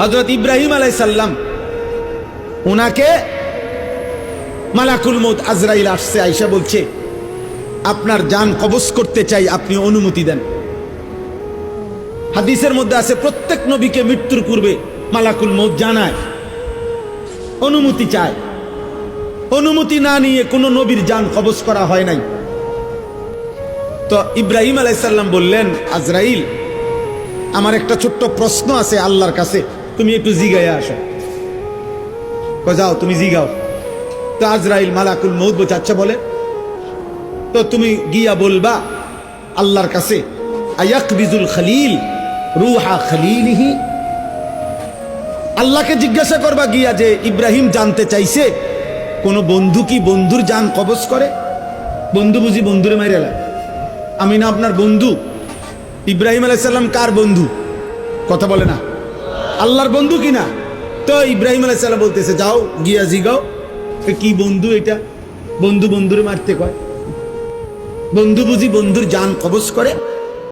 হজরত ইব্রাহিম আলাইসাল্লাম ওনাকে মালাকুল মৌত আজরাইল আসছে, আইসা বলছে, আপনার যান কবজ করতে চাই, আপনি অনুমতি দেন। হাদিসের মধ্যে আছে, প্রত্যেক নবীকে মৃত্যুর পূর্বে মালাকুল মৌত জানায়, অনুমতি চায়। অনুমতি না নিয়ে কোনো নবীর যান কবজ করা হয় নাই। তো ইব্রাহিম আলাইসাল্লাম বললেন, আজরাইল, আমার একটা ছোট্ট প্রশ্ন আছে আল্লাহর কাছে। তুমি একটু জিগাইয়া আসো। যাও, তুমি জিগাও। তো আজরাইল মালাকুল মৌত বলছে আচ্ছা বলে, তো তুমি গিয়া বলবা, আল্লাহর কাছে বিজুল খালিল, রুহা খালিলিহি। আল্লাহকে জিজ্ঞাসা করবা গিয়া যে, ইব্রাহিম জানতে চাইছে, কোন বন্ধু কি বন্ধুর জান কবজ করে? বন্ধু বুঝি বন্ধুরে মাইরে আমি না আপনার বন্ধু। ইব্রাহিম আলাইসাল্লাম কার বন্ধু? কথা বলে না। আল্লাহর বন্ধু কিনা? তো ইব্রাহিম আলাইসাল্লাম বলতেছে, যাও, গিয়া জিগাও। কি বন্ধু এটা? বন্ধু বন্ধুর মারতে কয়। বন্ধু বুঝি বন্ধুর যান কবজ করে।